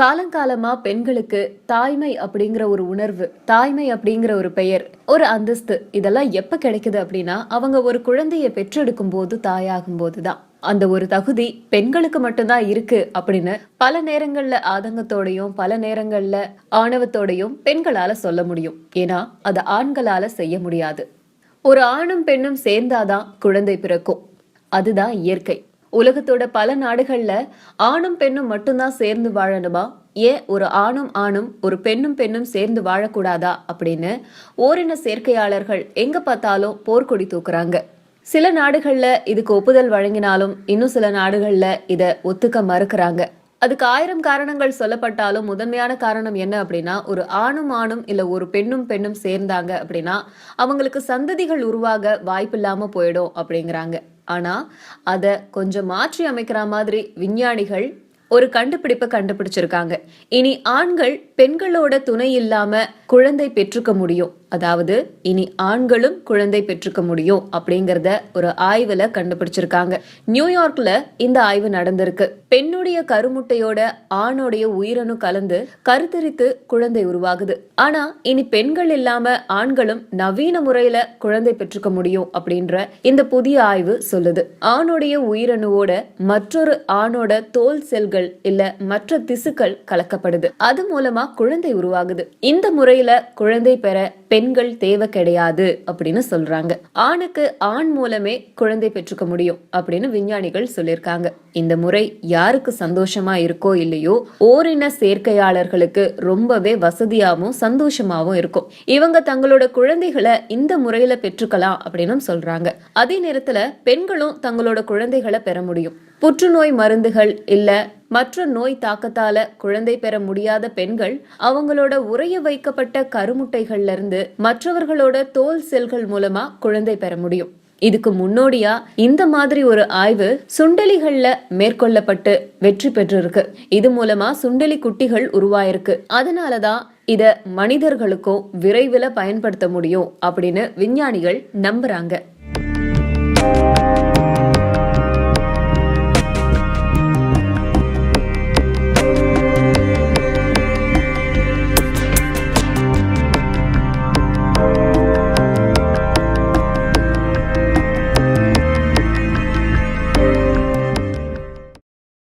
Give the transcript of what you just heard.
காலங்காலமா பெண்களுக்கு தாய்மை அப்படிங்கிற ஒரு உணர்வு தாய்மை அப்படிங்கிற ஒரு பெயர் ஒரு அந்தஸ்து இதெல்லாம் எப்ப கிடைக்குது அப்படின்னா அவங்க ஒரு குழந்தையை பெற்றெடுக்கும் போது தாயாகும் போதுதான். அந்த ஒரு தகுதி பெண்களுக்கு மட்டும்தான் இருக்கு அப்படின்னு பல நேரங்கள்ல ஆதங்கத்தோடையும் பல நேரங்கள்ல ஆணவத்தோடையும் பெண்களால சொல்ல முடியும். ஏன்னா அது ஆண்களால செய்ய முடியாது. ஒரு ஆணும் பெண்ணும் சேர்ந்தாதான் குழந்தை பிறக்கும். அதுதான் இயற்கை. உலகத்தோட பல நாடுகள்ல ஆணும் பெண்ணும் மட்டும்தான் சேர்ந்து வாழணுமா? ஏன் ஒரு ஆணும் ஆணும் ஒரு பெண்ணும் பெண்ணும் சேர்ந்து வாழக்கூடாதா? அப்படின்னு ஓரின சேர்க்கையாளர்கள் எங்க பார்த்தாலும் போர்க்கொடி தூக்குறாங்க. சில நாடுகள்ல இதுக்கு ஒப்புதல் வழங்கினாலும் இன்னும் சில நாடுகள்ல இத ஒத்துக்க மறுக்கிறாங்க. அதுக்கு ஆயிரம் காரணங்கள் சொல்லப்பட்டாலும் முதன்மையான காரணம் என்ன அப்படின்னா ஒரு ஆணும் ஆணும் இல்ல ஒரு பெண்ணும் பெண்ணும் சேர்ந்தாங்க அப்படின்னா அவங்களுக்கு சந்ததிகள் உருவாக வாய்ப்பில்லாமல் போயிடும் அப்படிங்கிறாங்க. ஆனா அதை கொஞ்சம் மாற்றி அமைக்கிற மாதிரி விஞ்ஞானிகள் ஒரு கண்டுபிடிப்பை கண்டுபிடிச்சிருக்காங்க. இனி ஆண்கள் பெண்களோட துணை இல்லாம குழந்தை பெற்றுக்க முடியும். அதாவது இனி ஆண்களும் குழந்தை பெற்றுக்க முடியும் அப்படிங்கறத ஒரு ஆய்வுல கண்டுபிடிச்சிருக்காங்க. நியூயார்க்ல இந்த ஆய்வு நடந்திருக்கு. பெண்ணுடைய கருமுட்டையோட ஆணோடைய உயிரணு கலந்து கருத்தரித்து குழந்தை உருவாகுது. ஆனா இனி பெண்கள் இல்லாம ஆண்களும் நவீன முறையில குழந்தை பெற்றுக்க முடியும் அப்படின்ற இந்த புதிய ஆய்வு சொல்லுது. ஆணுடைய உயிரணுவோட மற்றொரு ஆணோட தோல் செல்கள் இல்ல மற்ற திசுக்கள் கலக்கப்படுது. அது மூலமா குழந்தை உருவாகுது. இந்த முறையில குழந்தை பெற பெண்கள் தேவை கிடையாது அப்படின்னு சொல்றாங்க. ஆணுக்கு ஆண் மூலமே குழந்தை பெற்றுக்க முடியும் அப்படின்னு விஞ்ஞானிகள் சொல்லியிருக்காங்க. இந்த முறை யாருக்கு சந்தோஷமா இருக்கோ இல்லையோ ஓரின சேர்க்கையாளர்களுக்கு ரொம்பவே வசதியாகவும் சந்தோஷமாகவும் இருக்கும். இவங்க தங்களோட குழந்தைகளை இந்த முறையில பெற்றுக்கலாம் அப்படின்னு சொல்றாங்க. அதே நேரத்துல பெண்களும் தங்களோட குழந்தைகளை பெற முடியும். புற்றுநோய் மருந்துகள் இல்ல மற்ற நோய் தாக்கத்தால குழந்தை பெற முடியாத பெண்கள் அவங்களோட உறைய வைக்கப்பட்ட கருமுட்டைகள்ல இருந்து மற்றவர்களோட தோல் செல்கள் மூலமா குழந்தை பெற முடியும். இதுக்கு முன்னோடியா இந்த மாதிரி ஒரு ஆய்வு சுண்டலிகள்ல மேற்கொள்ளப்பட்டு வெற்றி பெற்றிருக்கு. இது மூலமா சுண்டலி குட்டிகள் உருவாயிருக்கு. அதனாலதான் இத மனிதர்களுக்கும் விரைவில் பயன்படுத்த முடியும் அப்படின்னு விஞ்ஞானிகள் நம்புறாங்க.